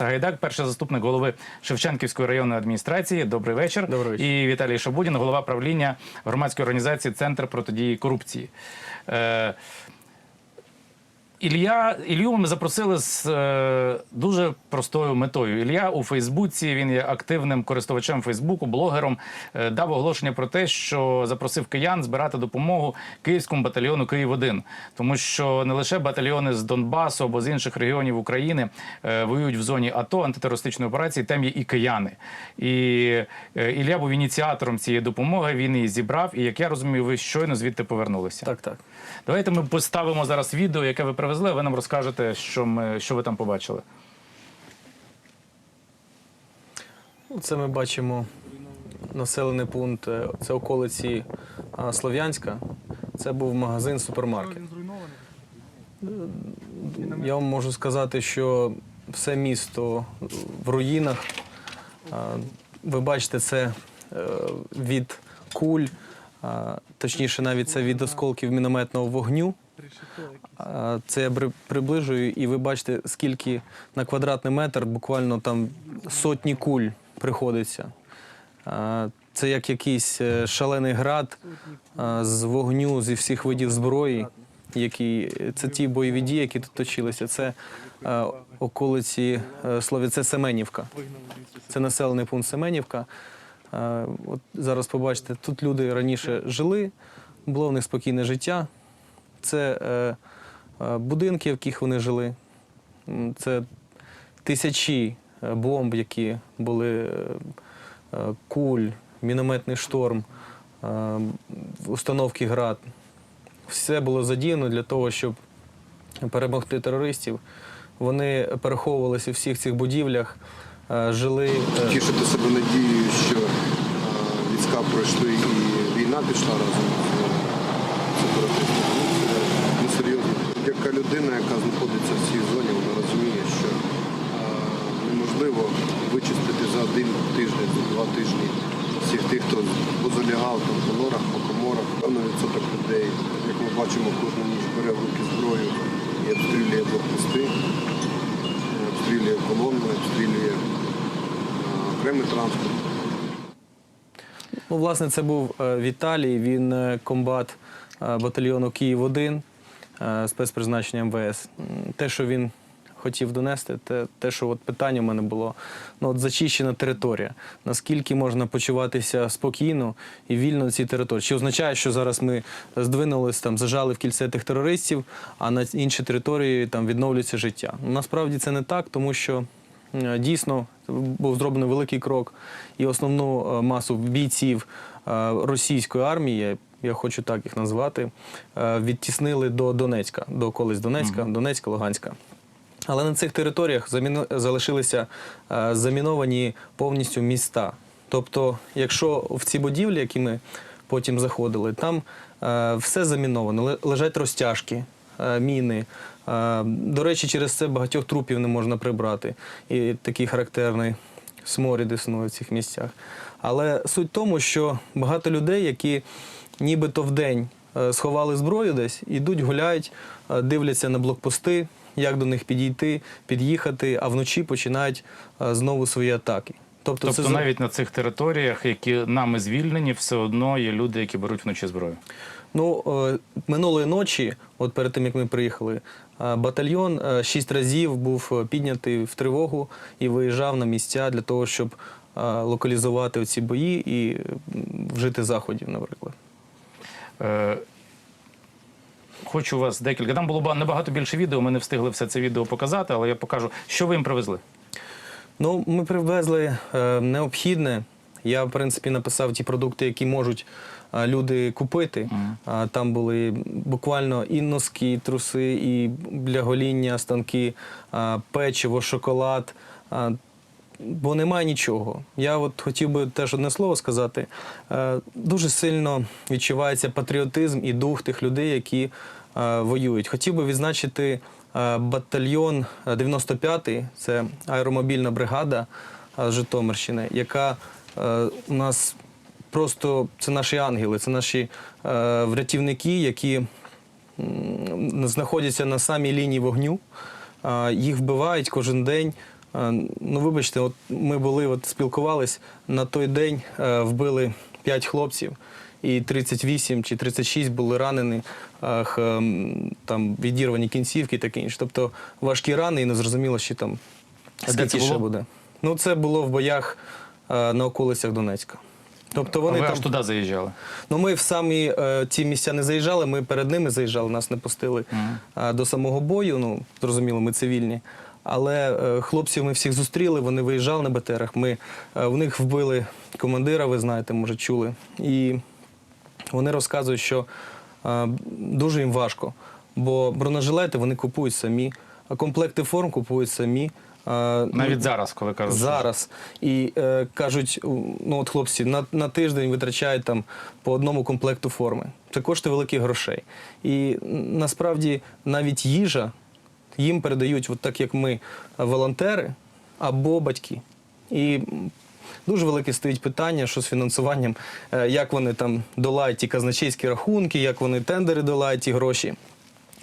Гайдак, перший заступник голови Шевченківської районної адміністрації. Добрий вечір. Добрий вечір. І Віталій Шабудін, голова правління громадської організації Центр протидії корупції. Е, Ілля Ілью ми запросили з е, дуже простою метою. Ілля у Фейсбуці він є активним користувачем Фейсбуку, блогером. е, дав оголошення про те, що запросив киян збирати допомогу київському батальйону Київ 1 тому що не лише батальйони з Донбасу або з інших регіонів України е, воюють в зоні АТО антитерористичної операції. Там є і кияни. І е, Ілля був ініціатором цієї допомоги. Він її зібрав. І як я розумію, ви щойно звідти повернулися. Так, так. Давайте ми поставимо зараз відео, яке ви привезли. А Ви нам розкажете, що ми що ви там побачили. Ну, Це ми бачимо населений пункт, е, це околиці Слов'янська. Це був магазин супермаркет. Я вам можу сказати, що все місто в руїнах. Ви бачите, це е, від куль, точніше, навіть це від осколків мінометного вогню. Це я при- приближую, і ви бачите, скільки на квадратний метр буквально там сотні куль приходиться. Це як якийсь е, шалений град з вогню зі всіх видів зброї. Які, це ті бойові дії, які тут точилися. Це е, околиці е, Слов'я, це Семенівка. Це населений пункт Семенівка. Е, от зараз побачите, тут люди раніше жили, було в них спокійне життя. Це е, е, будинки, в яких вони жили. Це тисячі е, бомб, які були куль, мінометний шторм, установки град. Все було задіяно для того, щоб перемогти терористів. Вони переховувалися в всіх цих будівлях, жили. Тішити себе надією, що війська пройшли і війна пішла разом з сепаратистами. Ну, це несерйозно. Яка людина, яка знаходиться в цій зоні, вона розуміє, що е, неможливо вичистити за один тиждень, за два тижні всіх тих, хто позалягав там по норах, по коморах. Певний відсоток людей, як ми бачимо, кожну ніч бере в руки зброю і обстрілює блокпости, обстрілює колони, обстрілює е, окремий транспорт. Ну, власне, це був е, Віталій, він комбат батальйону Київ-1 е, спецпризначення МВС. Те, що він хотів донести, те, те що от питання в мене було, ну, от зачищена територія. Наскільки можна почуватися спокійно і вільно на цій території? Чи означає, що зараз ми здвинулись, там, зажали в кільце тих терористів, а на інші території там відновлюється життя? Насправді це не так, тому що Е, Дійсно, був зроблений великий крок, і основну е, масу бійців е, російської армії, я хочу так їх назвати, е, відтіснили до Донецька, до околиць Донецька, Донецька, Луганська. Але на цих територіях заміно- залишилися е, заміновані повністю міста. Тобто, якщо в ці будівлі, які ми потім заходили, там е, все заміновано, лежать розтяжки, міни. До речі, через це багатьох трупів не можна прибрати. І такий характерний сморід існує в цих місцях. Але суть в тому, що багато людей, які нібито вдень е, сховали зброю десь, ідуть, гуляють, е, дивляться на блокпости, як до них підійти, під'їхати, а вночі починають е, знову свої атаки. Тобто, Тобто, це навіть на цих територіях, які нами звільнені, все одно є люди, які беруть вночі зброю. Ну, минулої ночі, от перед тим як ми приїхали, батальйон шість разів був піднятий в тривогу і виїжджав на місця для того, щоб локалізувати ці бої і вжити заходів, наприклад. Е, Хочу вас декілька. Там було набагато більше відео. Ми не встигли все це відео показати, але я покажу, що ви їм привезли. Ну, ми привезли е, необхідне. Я, в принципі, написав ті продукти, які можуть е, люди купити. А, Там були буквально і носки, і труси, і для гоління станки, а, печиво, шоколад. А, Бо немає нічого. Я от хотів би теж одне слово сказати. Е, Дуже сильно відчувається патріотизм і дух тих людей, які е, воюють. Хотів би відзначити е, батальйон е, 95-й, це аеромобільна бригада з Житомирщини, яка у нас просто це наші ангели, це наші врятівники, які знаходяться на самій лінії вогню. Їх вбивають кожен день. Е, Ну, вибачте, от ми були, от спілкувались на той день, е, вбили 5 хлопців, і 38 чи 36 були ранені, е, там відірвані кінцівки і таке інше. Тобто важкі рани, і не зрозуміло, що там скільки це ще буде. Ну, це було в боях на околицях Донецька. Тобто вони Ви там аж туди заїжджали. Ну, ми в самі е, ті місця не заїжджали, ми перед ними заїжджали, нас не пустили е, до самого бою. Ну, зрозуміло, ми цивільні. Але е, хлопців ми всіх зустріли, вони виїжджали на БТРах. Ми, е, в них вбили командира, ви знаєте, може, чули. І вони розказують, що е, дуже їм важко, бо бронежилети вони купують самі, а комплекти форм купують самі. Е, Навіть зараз, коли кажуть, Зараз. І е, кажуть, ну от хлопці, на, на тиждень витрачають там по одному комплекту форми. Це коштує великих грошей. І насправді навіть їжа їм передають, от так як ми, волонтери або батьки. І дуже велике стоїть питання, що з фінансуванням, е, як вони там долають ті казначейські рахунки, як вони тендери долають ті гроші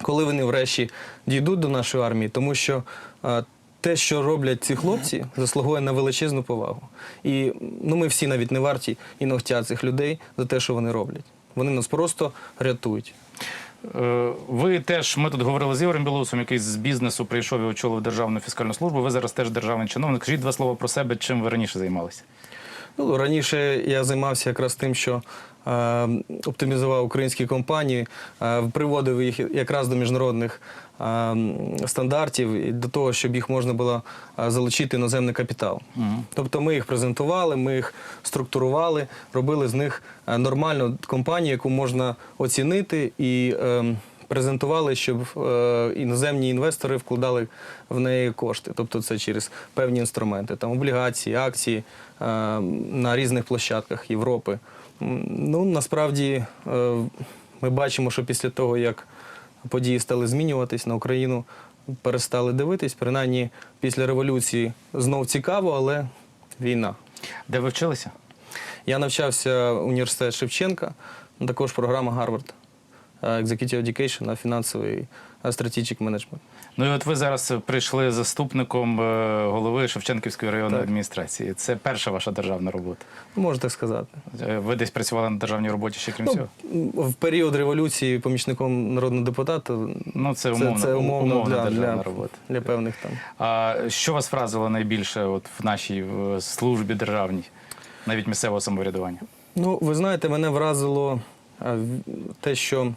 коли вони врешті дійдуть до нашої армії, тому що е, те, що роблять ці хлопці, заслугує на величезну повагу. І ну, ми всі навіть не варті і ногтя цих людей за те, що вони роблять. Вони нас просто рятують. Е, Ви теж, ми тут говорили з Ігорем Білоусом, який з бізнесу прийшов і очолив Державну фіскальну службу. Ви зараз теж державний чиновник. Скажіть два слова про себе, чим ви раніше займалися? Ну, раніше я займався якраз тим, що е, оптимізував українські компанії, е, приводив їх якраз до міжнародних стандартів до того, щоб їх можна було залучити іноземний капітал. Тобто ми їх презентували, ми їх структурували, робили з них нормальну компанію, яку можна оцінити і. е, презентували, щоб е, іноземні інвестори вкладали в неї кошти. Тобто це через певні інструменти, там облігації, акції е, на різних площадках Європи. Ну насправді е, ми бачимо, що після того, як події стали змінюватись на Україну, перестали дивитись. Принаймні після революції знов цікаво, але війна. Де ви вчилися? Я навчався в університет Шевченка, також програма Гарвард. е, Executive Education на фінансовий е, Strategic Management. Ну і от ви зараз прийшли заступником е, голови Шевченківської районної Так. адміністрації. Це перша ваша державна робота. Можна так сказати. Е, Ви десь працювали на державній роботі ще крім Ну, цього? в період революції помічником народного депутата Ну, це умовно, це, це умовно, умовна для, державна для, робота. для певних там. А що вас вразило найбільше от в нашій службі державній, навіть місцевого самоврядування? Ну, ви знаєте, мене вразило е, те, що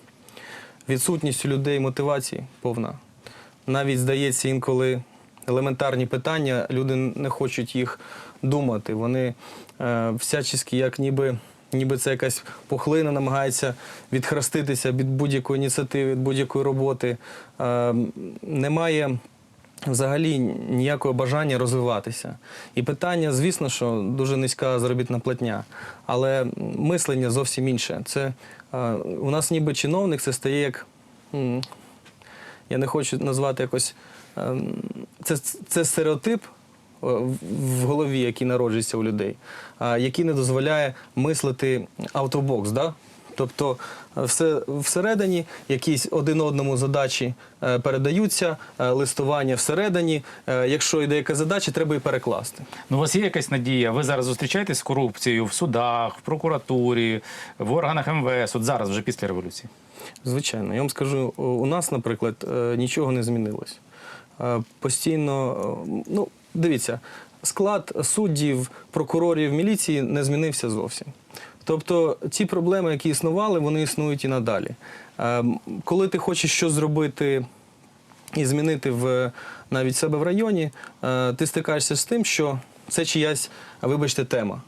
відсутність у людей мотивації повна. Навіть здається, інколи елементарні питання, люди не хочуть їх думати. Вони е, всячески, як ніби, ніби це якась пухлина, намагаються відхреститися від будь-якої ініціативи, від будь-якої роботи. Е, немає взагалі ніякого бажання розвиватися. І питання, звісно, що дуже низька заробітна платня, але мислення зовсім інше. Це е, у нас ніби чиновник це стає як. Я не хочу назвати якось. ем, Це, це стереотип е, в- голові, який народжується у людей, який не дозволяє мислити автобокс. Да? Тобто е, все, всередині якісь один одному задачі е, передаються, листування всередині. Якщо йде якась задача, треба її перекласти. Ну, у вас є якась надія? Ви зараз зустрічаєтесь з корупцією в судах, в прокуратурі, в органах МВС, от зараз, вже після революції. Звичайно, я вам скажу, у- у нас, наприклад, е, нічого не змінилось. Е, Постійно, е, ну, дивіться, склад суддів, прокурорів, міліції не змінився зовсім. Тобто ті проблеми, які існували, вони існують і надалі. Е, Коли ти хочеш щось зробити і змінити в навіть себе в районі, е, ти стикаєшся з тим, що це чиясь, вибачте, тема.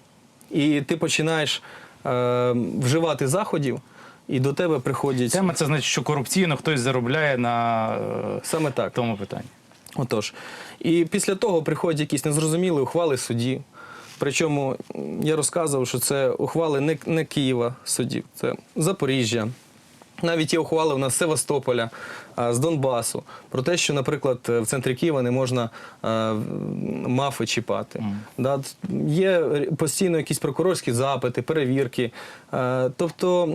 І ти починаєш е, вживати заходів, і до тебе приходять Тема це значить, що корупційно хтось заробляє на е, саме так. тому питанні. Отож. І після того приходять якісь незрозумілі ухвали судді. Причому я розказував, що це ухвали не, не Києва суддів, це Запоріжжя. Навіть є ухвали у нас Севастополя, з Донбасу, про те, що, наприклад, в центрі Києва не можна а, мафи чіпати. Да, є постійно якісь прокурорські запити, перевірки. А, тобто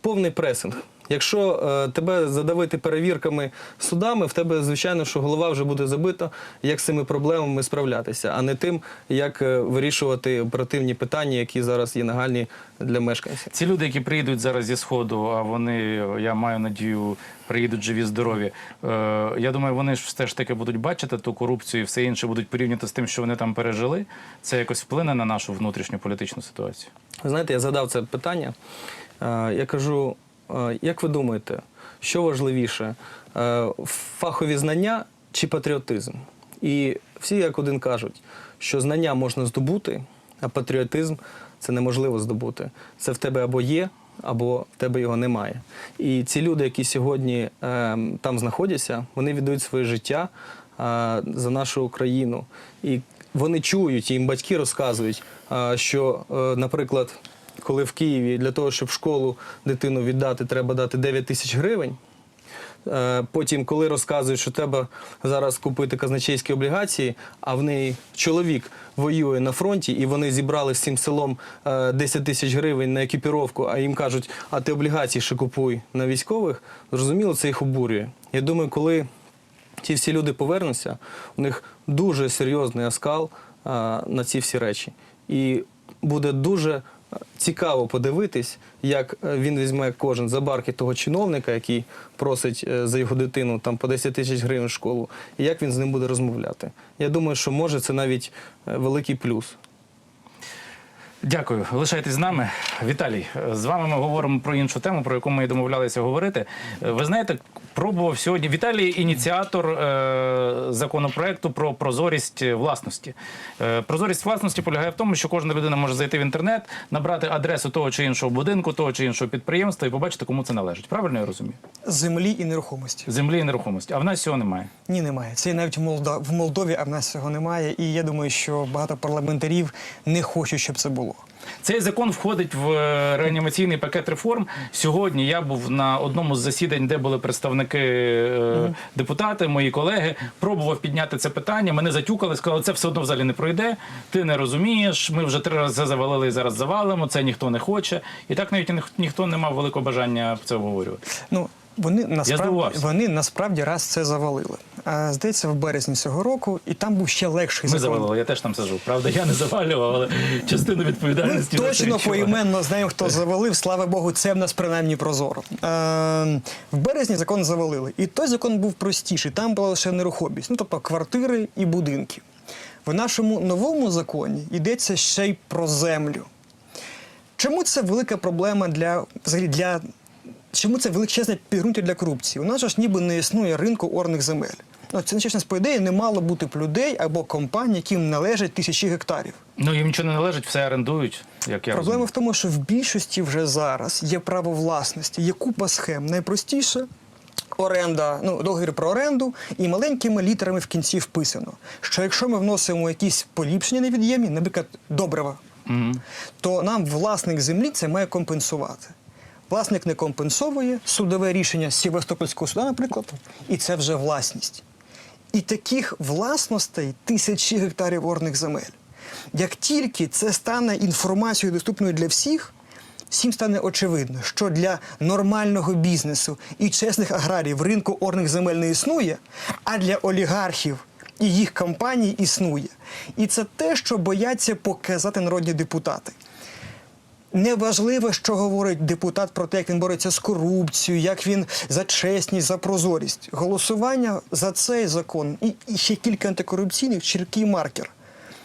повний пресинг. Якщо е, тебе задавити перевірками судами, в тебе, звичайно, що голова вже буде забита, як з цими проблемами справлятися, а не тим, як е, вирішувати оперативні питання, які зараз є нагальні для мешканців. Ці люди, які приїдуть зараз зі сходу, а вони, я маю надію, приїдуть живі, здорові. Е, я думаю, вони ж все ж таки будуть бачити ту корупцію і все інше будуть порівняти з тим, що вони там пережили. Це якось вплине на нашу внутрішню політичну ситуацію. Ви знаєте, я задав це питання. Е, Я кажу, е, як ви думаєте, що важливіше, е, фахові знання чи патріотизм? І всі як один кажуть, що знання можна здобути, а патріотизм це неможливо здобути. Це в тебе або є, або в тебе його немає. І ці люди, які сьогодні е, там знаходяться, вони віддають своє життя е, за нашу Україну. І вони чують, їм батьки розказують, е, що, е, наприклад, коли в Києві для того, щоб в школу дитину віддати, треба дати 9 тисяч гривень. Е, Потім, коли розказують, що треба зараз купити казначейські облігації, а в неї чоловік воює на фронті, і вони зібрали з цим селом е, 10 тисяч гривень на екіпіровку, а їм кажуть, а ти облігації ще купуй на військових, зрозуміло, це їх обурює. Я думаю, коли ті всі люди повернуться, у них дуже серйозний оскал е, на ці всі речі. І буде дуже е, цікаво подивитись, як е, він візьме кожен за барки того чиновника, який просить е, за його дитину там по 10 тисяч гривень в школу, і як він з ним буде розмовляти. Я думаю, що може це навіть е, великий плюс. Дякую. Лишайтесь з нами. Віталій, з вами ми говоримо про іншу тему, про яку ми і домовлялися говорити. Е, Ви знаєте, пробував сьогодні. Віталій ініціатор е, законопроекту про прозорість власності. Е, прозорість власності полягає в тому, що кожна людина може зайти в інтернет, набрати адресу того чи іншого будинку, того чи іншого підприємства і побачити, кому це належить. Правильно я розумію? землі і нерухомості. Землі і нерухомості. А в нас цього немає. Ні, немає. Це навіть в Молдові, а в нас цього немає. І я думаю, що багато парламентарів не хочуть, щоб це було. Цей закон входить в е, реанімаційний пакет реформ. Сьогодні я був на одному з засідань, де були представники е, депутати, мої колеги. Пробував підняти це питання. Мене затюкали, сказали, це все одно в залі не пройде. Ти не розумієш. Ми вже три рази завалили і зараз завалимо. Це ніхто не хоче. І так навіть ніх- ніхто не мав великого бажання це обговорювати. Ну вони насправді вони насправді раз це завалили. А, здається, в березні цього року, і там був ще легший Ми закон. завалили, я теж там сижу. Правда, я не завалював, але частину відповідальності за точно відчуваю. поіменно знаємо, хто завалив. Слава Богу, це в нас принаймні прозоро. Е, в березні закон завалили. І той закон був простіший. Там була лише нерухомість, ну тобто квартири і будинки. В нашому новому законі йдеться ще й про землю. Чому це велика проблема для взагалі для чому це величезне підґрунтя для корупції? У нас ж ніби не існує ринку орних земель. Ну, це чесно, по ідеї не мало бути б людей або компаній, яким належать тисячі гектарів. Ну їм нічого не належить, все орендують. Як я Проблема розумію. в тому, що в більшості вже зараз є право власності, є купа схем. Найпростіше оренда, ну договір про оренду, і маленькими літерами в кінці вписано, що якщо ми вносимо якісь поліпшення невід'ємні, наприклад, добрива, то нам власник землі це має компенсувати. Власник не компенсовує судове рішення Севастопольського суда, наприклад, і це вже власність. І таких власностей тисячі гектарів орних земель. Як тільки це стане інформацією доступною для всіх, всім стане очевидно, що для нормального бізнесу і чесних аграріїв ринку орних земель не існує, а для олігархів і їх компаній існує. І це те, що бояться показати народні депутати. Неважливо, що говорить депутат про те, як він бореться з корупцією, як він за чесність, за прозорість. Голосування за цей закон і, ще кілька антикорупційних чіткий маркер.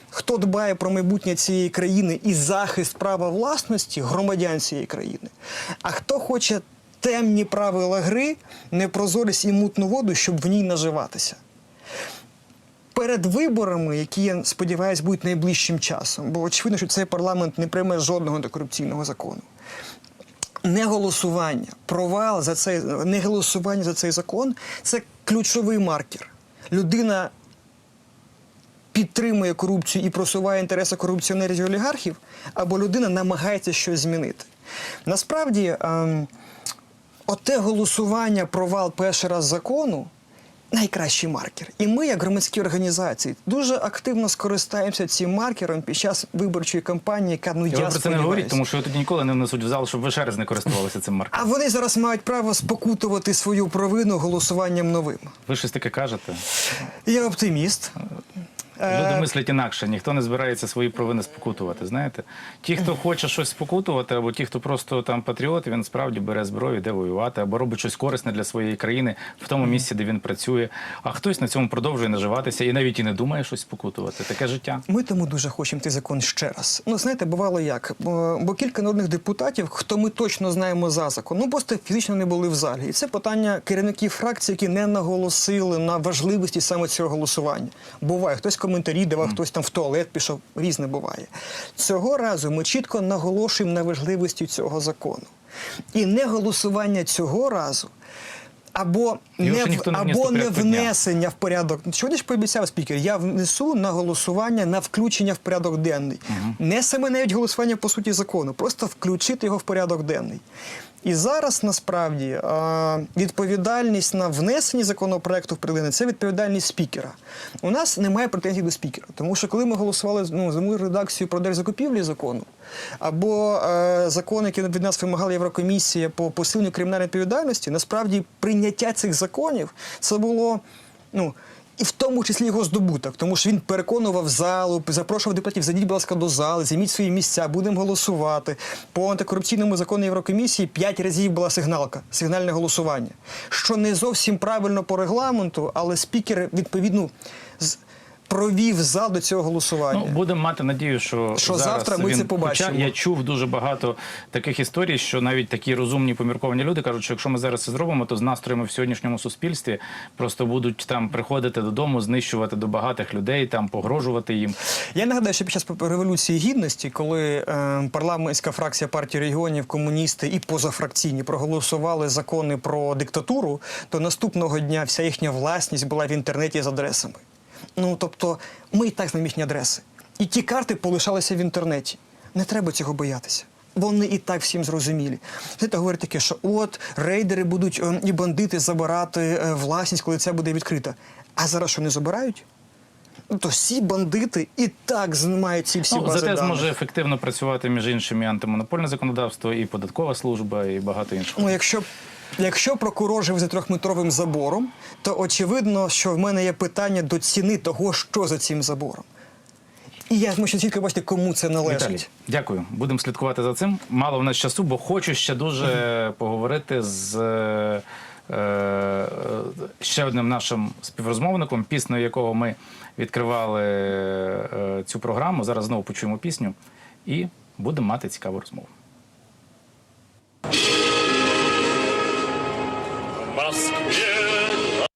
Хто дбає про майбутнє цієї країни і захист права власності громадян цієї країни, а хто хоче темні правила гри, непрозорість і мутну воду, щоб в ній наживатися перед виборами, які я сподіваюся будуть найближчим часом, бо очевидно, що цей парламент не прийме жодного антикорупційного закону. Не голосування, провал за цей не голосування за цей закон це ключовий маркер. Людина підтримує корупцію і просуває інтереси корупціонерів і олігархів, або людина намагається щось змінити. Насправді, ем, оте голосування, провал перший раз закону найкращий маркер. І ми, як громадські організації, дуже активно скористаємося цим маркером під час виборчої кампанії, яка ну я, я про це не говоріть, тому що тоді ніколи не внесуть в зал, щоб ви ще раз не користувалися цим А вони зараз мають право спокутувати свою провину голосуванням новим. Ви щось таке кажете? Я оптиміст. Е, Люди мислять інакше, ніхто не збирається свої провини спокутувати. Знаєте, ті, хто хоче щось спокутувати, або ті, хто просто там патріот, він справді бере зброю, йде воювати, або робить щось корисне для своєї країни в тому місці, де він працює. А хтось на цьому продовжує наживатися і навіть і не думає щось спокутувати. Таке життя. Ми тому дуже хочемо цей закон ще раз. Ну, знаєте, бувало як. Бо, бо кілька народних депутатів, хто ми точно знаємо за закон, ну просто фізично не були в залі. І це питання керівників фракцій, які не наголосили на важливості саме цього голосування. Буває, хтось коментарі давав, хтось там в туалет пішов, різне буває. Цього разу ми чітко наголошуємо на важливості цього закону. І не голосування цього разу. Або не, в- не або не внесення в порядок. Сьогодні ж пообіцяв спікер, я внесу на голосування на включення в порядок денний. Не саме навіть голосування по суті закону, просто включити його в порядок денний. І зараз насправді відповідальність на внесення законопроекту в прилини це відповідальність спікера. У нас немає претензій до спікера, тому що коли ми голосували ну, за мою редакцію про держзакупівлі закону, або е, закон, який від нас вимагала Єврокомісія по посиленню кримінальної відповідальності, насправді прийняття цих законів це було ну. І в тому числі його здобуток, тому що він переконував залу, запрошував депутатів, зайдіть, будь ласка, до зали, займіть свої місця, будемо голосувати. По антикорупційному закону Єврокомісії п'ять разів була сигналка, сигнальне голосування. Що не зовсім правильно по регламенту, але спікер відповідно з- провів зал до цього голосування. Ну, будемо мати надію, що, Що зараз завтра ми він, це побачимо. Хоча я чув дуже багато таких історій, що навіть такі розумні помірковані люди кажуть, що якщо ми зараз це зробимо, то з настроями в сьогоднішньому суспільстві просто будуть там приходити додому, знищувати до багатих людей, там погрожувати їм. Я нагадаю, що під час революції гідності, коли е, парламентська фракція партії регіонів, комуністи і позафракційні проголосували закони про диктатуру, то наступного дня вся їхня власність була в інтернеті з адресами. Ну тобто, ми і так знаємо їхні адреси. І ті карти полишалися в інтернеті. Не треба цього боятися. Вони і так всім зрозумілі. Знаєте, говорять таке, що от рейдери будуть е, і бандити забирати е, власність, коли це буде відкрито. А зараз що не забирають? Ну, то всі бандити і так знають ці всі Ну, бази зате даних. зможе ефективно працювати між іншими і антимонопольне законодавство, і податкова служба, і багато іншого. Ну, якщо, якщо прокурор жив за трьохметровим забором, то очевидно, що в мене є питання до ціни того, що за цим забором. І я змушений чітко бачити, кому це належить. Віталій, дякую. Будемо слідкувати за цим. Мало в нас часу, бо хочу ще дуже поговорити з е, е, ще одним нашим співрозмовником, піснею якого ми відкривали е, цю програму. Зараз знову почуємо пісню і будемо мати цікаву розмову. В Москве,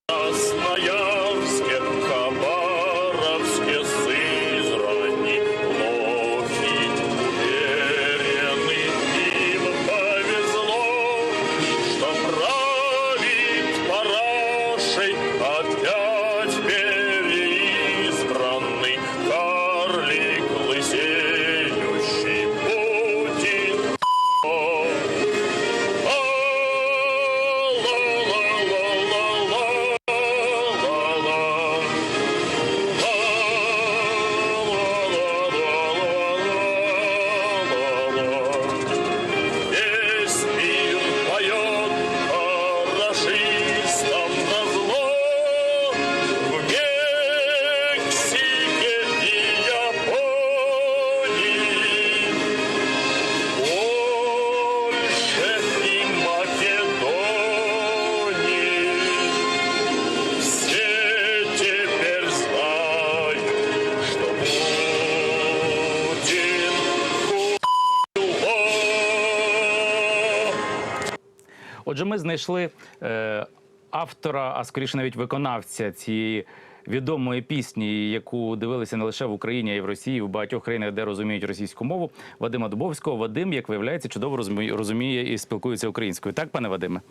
ми знайшли е, автора, а скоріше навіть виконавця цієї відомої пісні, яку дивилися не лише в Україні, а й в Росії, в багатьох країнах, де розуміють російську мову. Вадима Дубовського. Вадим, як виявляється, чудово розуміє, і спілкується українською. Так, пане Вадиме?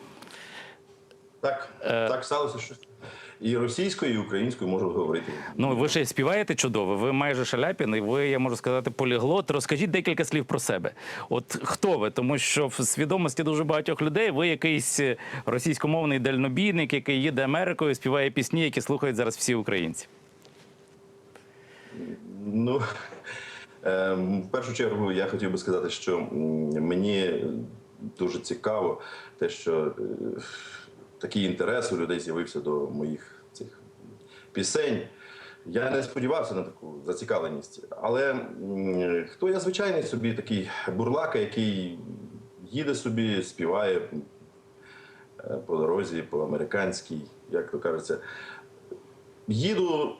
Так, Е, так сталося, що і російською, і українською можу говорити. Ну, ви ще співаєте чудово. Ви майже шаляпін, і ви, я можу сказати, поліглот. Розкажіть декілька слів про себе. От хто ви? Тому що в свідомості дуже багатьох людей ви якийсь е, російськомовний дальнобійник, який їде Америкою, співає пісні, які слухають зараз всі українці. Ну, ем, в першу чергу я хотів би сказати, що мені дуже цікаво те, що е, такий інтерес у людей з'явився до моїх цих пісень. Я не сподівався на таку зацікавленість. Але хто я звичайний собі такий бурлака, який їде собі, співає е, по дорозі, по американській, як то кажеться. Їду,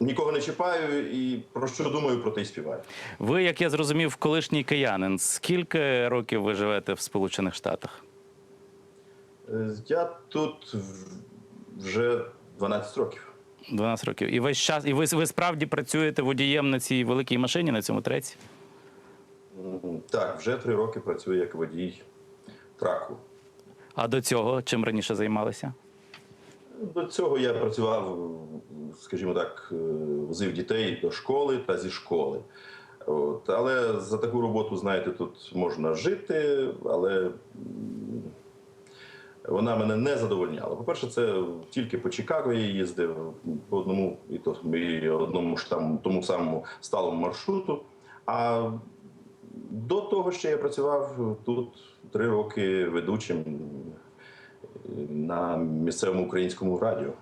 нікого не чіпаю і про що думаю, про те й співаю. Ви, як я зрозумів, колишній киянин. Скільки років ви живете в Сполучених Штатах? Я тут вже 12 років. 12 років. І весь час, і ви, ви справді працюєте водієм на цій великій машині, на цьому треці? Так, вже три роки працюю як водій траку. А до цього чим раніше займалися? До цього я працював, скажімо так, е, возив дітей до школи та зі школи. От. Але за таку роботу, знаєте, тут можна жити, але вона мене не задовольняла. По-перше, це тільки по Чикаго я їздив по одному і то і одному ж там тому самому сталому маршруту. А до того ще я працював тут три роки ведучим на місцевому українському радіо.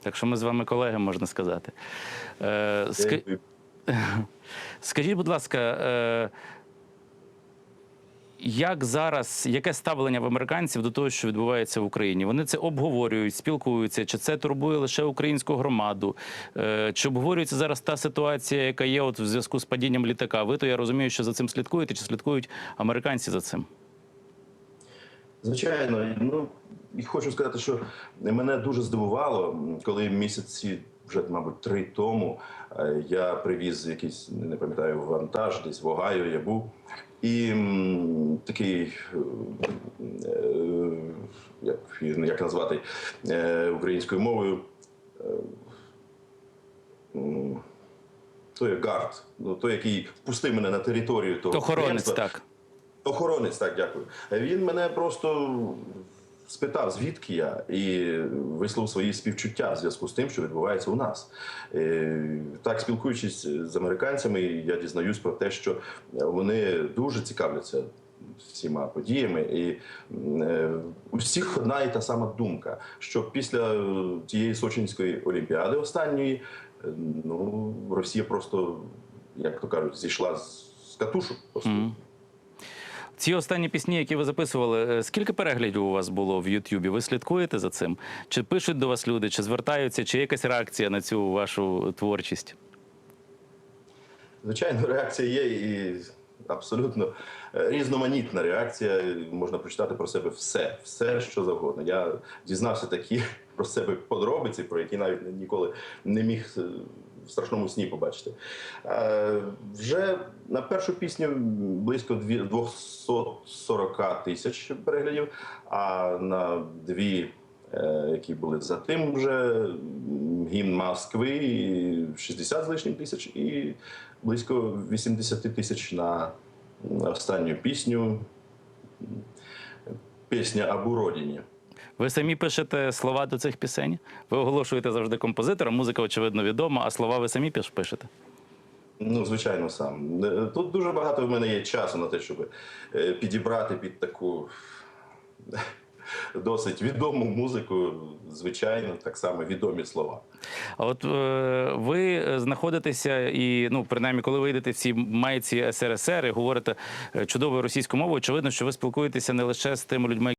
Так що ми з вами колеги, можна сказати. Е, ска- Скажіть, будь ласка, е, як зараз, яке ставлення в американців до того, що відбувається в Україні? Вони це обговорюють, спілкуються, чи це турбує лише українську громаду? Е, Чи обговорюється зараз та ситуація, яка є от в зв'язку з падінням літака? Ви то я розумію, що за цим слідкуєте, чи слідкують американці за цим? Звичайно, ну і хочу сказати, що мене дуже здивувало, коли місяці вже, мабуть, три тому е, я привіз якийсь, не пам'ятаю, вантаж, десь в Огайо я був. І такий, е, як, як назвати е, українською мовою, е, той гард, ну, той, який впустив мене на територію того Охоронець, так. Охоронець, так, дякую. Він мене просто спитав, звідки я, і висловив свої співчуття в зв'язку з тим, що відбувається у нас. Е, Так, спілкуючись з американцями, я дізнаюсь про те, що вони дуже цікавляться всіма подіями, і е, всіх одна і та сама думка, що після е, тієї Сочинської олімпіади останньої, е, ну Росія просто, як то кажуть, зійшла з з катушок. Просто. Ці останні пісні, які ви записували, е, скільки переглядів у вас було в Ютубі? Ви слідкуєте за цим? Чи пишуть до вас люди, чи звертаються, чи є якась реакція на цю вашу творчість? Звичайно, реакція є і абсолютно е, різноманітна реакція. Можна прочитати про себе все, все, що завгодно. Я дізнався такі про себе подробиці, про які навіть ніколи не міг е, в страшному сні побачити. Е, Вже на першу пісню близько 240 тисяч переглядів, а на дві е, які були за тим вже гімн Москви, і 60 з лишнім тисяч, і близько 80 тисяч на останню пісню. Пісня об уродині. Ви самі пишете слова до цих пісень? Ви оголошуєте завжди композитора, музика, очевидно, відома, а слова ви самі пишете? Ну, звичайно, сам. Тут дуже багато в мене є часу на те, щоб е, підібрати під таку досить відому музику, звичайно, так само відомі слова. А от е, ви знаходитеся і, ну, принаймні, коли ви йдете в цій майці СРСР і говорите е, чудовою російською мовою, очевидно, що ви спілкуєтеся не лише з тими людьми,